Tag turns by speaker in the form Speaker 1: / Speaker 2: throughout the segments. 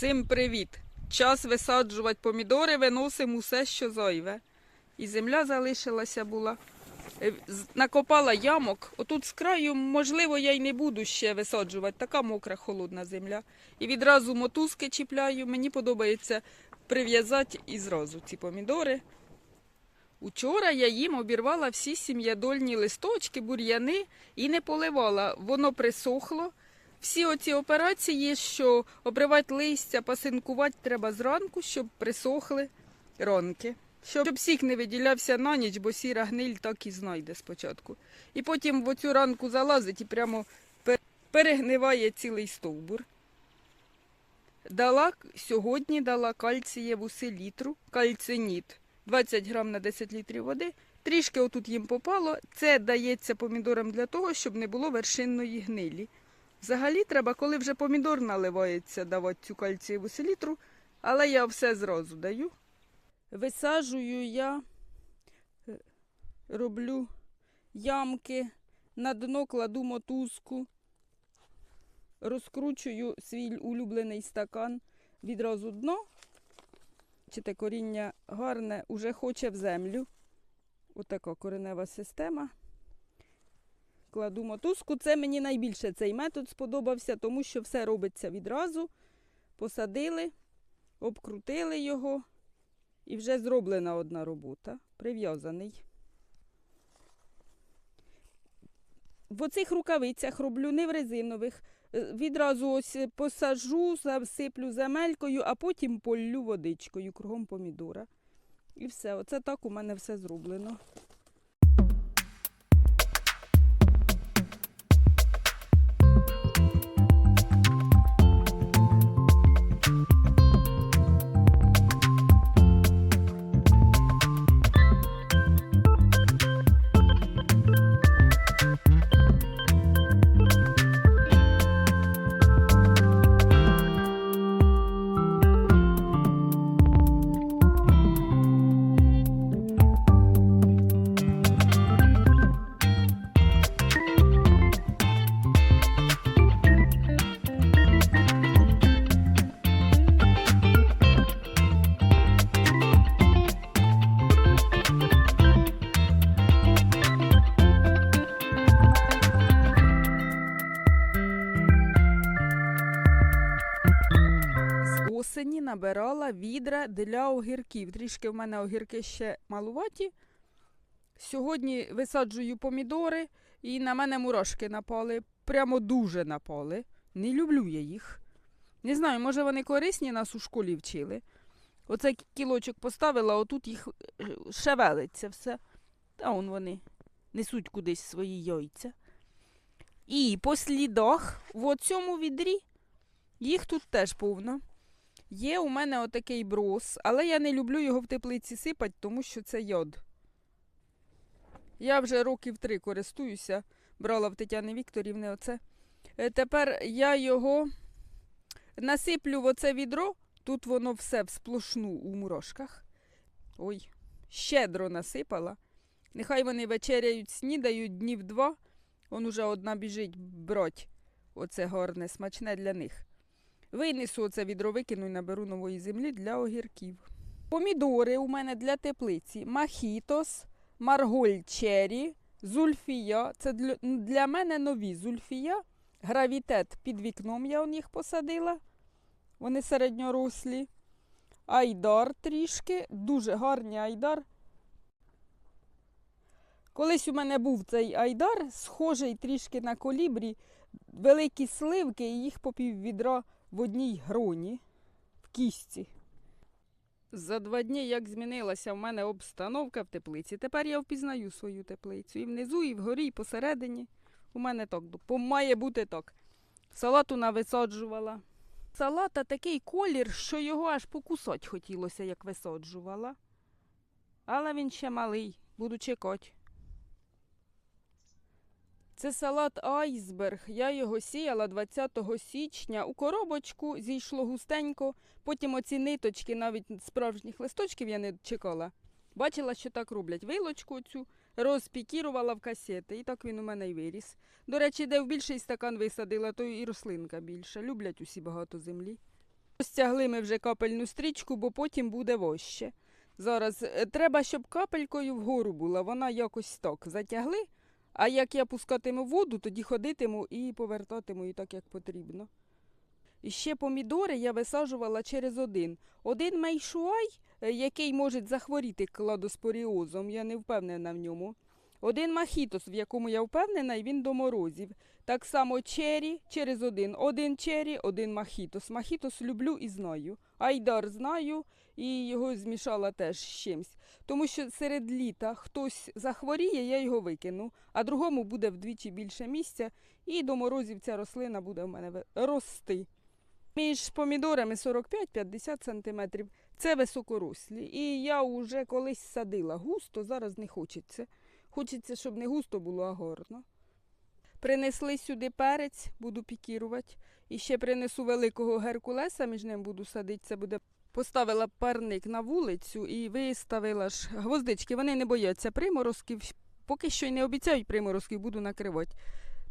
Speaker 1: Всім привіт! Час висаджувати помідори, виносимо усе, що зайве. І земля залишилася була. Е, Накопала ямок. Отут з краю, можливо, я й не буду ще висаджувати. Така мокра, холодна земля. І відразу мотузки чіпляю. Мені подобається прив'язати і зразу ці помідори. Учора я їм обірвала всі сім'ядольні листочки, бур'яни і не поливала. Воно присохло. Всі оці операції, що обривати листя, пасинкувати треба зранку, щоб присохли ронки. Щоб сік не виділявся на ніч, бо сіра гниль так і знайде спочатку. І потім в оцю ранку залазить і прямо перегниває цілий стовбур. Дала сьогодні дала кальцієву селітру, кальциніт 20 грам на 10 літрів води. Трішки отут їм попало. Це дається помідорам для того, щоб не було вершинної гнилі. Взагалі треба, коли вже помідор наливається, давати цю кальцієву селітру, але я все зразу даю. Висаджую я, е, роблю ямки, на дно кладу мотузку, розкручую свій улюблений стакан відразу дно. Бачите, коріння гарне, уже хоче в землю. Отака коренева система кладу мотузку. Це мені найбільше цей метод сподобався, тому що все робиться відразу. Посадили, обкрутили його і вже зроблена одна робота. Прив'язаний. В оцих рукавицях роблю не в резинових. Е, Відразу ось посаджу, засиплю земелькою, а потім поллю водичкою кругом помідора. І все. Оце так у мене все зроблено. Набирала відра для огірків. Трішки в мене огірки ще малуваті. Сьогодні висаджую помідори і на мене мурашки напали. Прямо дуже напали. Не люблю я їх. Не знаю, може вони корисні нас у школі вчили. Оце кілочок поставила, отут їх е, шевелиться все. Та он вони несуть кудись свої яйця. І по слідах в цьому відрі їх тут теж повно. Є у мене отакий брос, але я не люблю його в теплиці сипати, тому що це йод. Я вже років три користуюся, брала в Тетяни Вікторівни оце. Е, Тепер я його насиплю в оце відро, тут воно все всплошну у мурошках. Ой, щедро насипала. Нехай вони вечеряють, снідають днів два. Он уже одна біжить брать. Оце гарне, смачне для них. Винесу оце відро, викину і наберу нової землі для огірків. Помідори у мене для теплиці. Махітос, марголь черрі, зульфія. Це для, для мене нові зульфія. Гравітет під вікном я них посадила. Вони середньорослі. Айдар трішки, дуже гарний айдар. Колись у мене був цей айдар, схожий трішки на колібрі, великі сливки, і їх по пів відра в одній гроні в кістці. За два дні, як змінилася в мене обстановка в теплиці, тепер я впізнаю свою теплицю. І внизу, і вгорі, і посередині. У мене так має бути так. Салату нависаджувала. Салата такий колір, що його аж покусать хотілося, як висаджувала. Але він ще малий, буду чекати. Це салат айсберг. Я його сіяла 20 січня. У коробочку зійшло густенько. Потім оці ниточки, навіть справжніх листочків я не чекала. Бачила, що так роблять. Вилочку цю розпікірувала в касети, і так він у мене й виріс. До речі, де в більший стакан висадила, то і рослинка більша. Люблять усі багато землі. Стягли ми вже капельну стрічку, бо потім буде вище. Зараз е, треба, щоб капелькою вгору була, вона якось так затягли. А як я пускатиму воду, тоді ходитиму і повертатиму її так, як потрібно. І ще помідори я висаджувала через один. Один мейшуай, е, який може захворіти кладоспоріозом, я не впевнена в ньому. Один махітос, в якому я впевнена, і він до морозів. Так само чері через один. Один чері, один махітос. Махітос люблю і знаю. Айдар знаю і його змішала теж з чимсь. Тому що серед літа хтось захворіє, я його викину, а другому буде вдвічі більше місця, і до морозів ця рослина буде в мене рости. Між помідорами 45-50 см. Це високорослі. І я вже колись садила густо, зараз не хочеться. Хочеться, щоб не густо було, а гарно. Принесли сюди перець, буду пікірувати. І ще принесу великого геркулеса, між ним буду садити. Це буде. Поставила парник на вулицю і виставила ж гвоздички. Вони не бояться приморозків. Поки що й не обіцяють приморозків, буду накривати.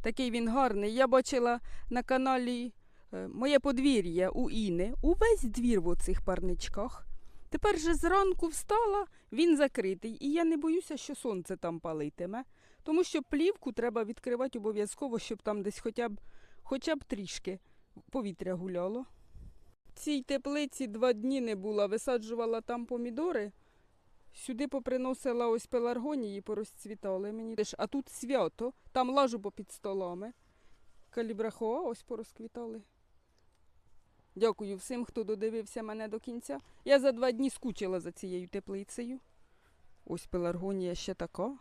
Speaker 1: Такий він гарний. Я бачила на каналі е, моє подвір'я у Іни. Увесь двір в оцих парничках. Тепер же зранку встала, він закритий, і я не боюся, що сонце там палитиме. Тому що плівку треба відкривати обов'язково, щоб там десь хоча б, хоча б трішки повітря гуляло. Цій теплиці два дні не була, висаджувала там помідори. Сюди поприносила ось пеларгонії, порозцвітали мені. А тут свято, там лажу попід столами. Калібрахоа ось порозквітали. Дякую всім, хто додивився мене до кінця. Я за два дні скучила за цією теплицею. Ось пеларгонія ще така.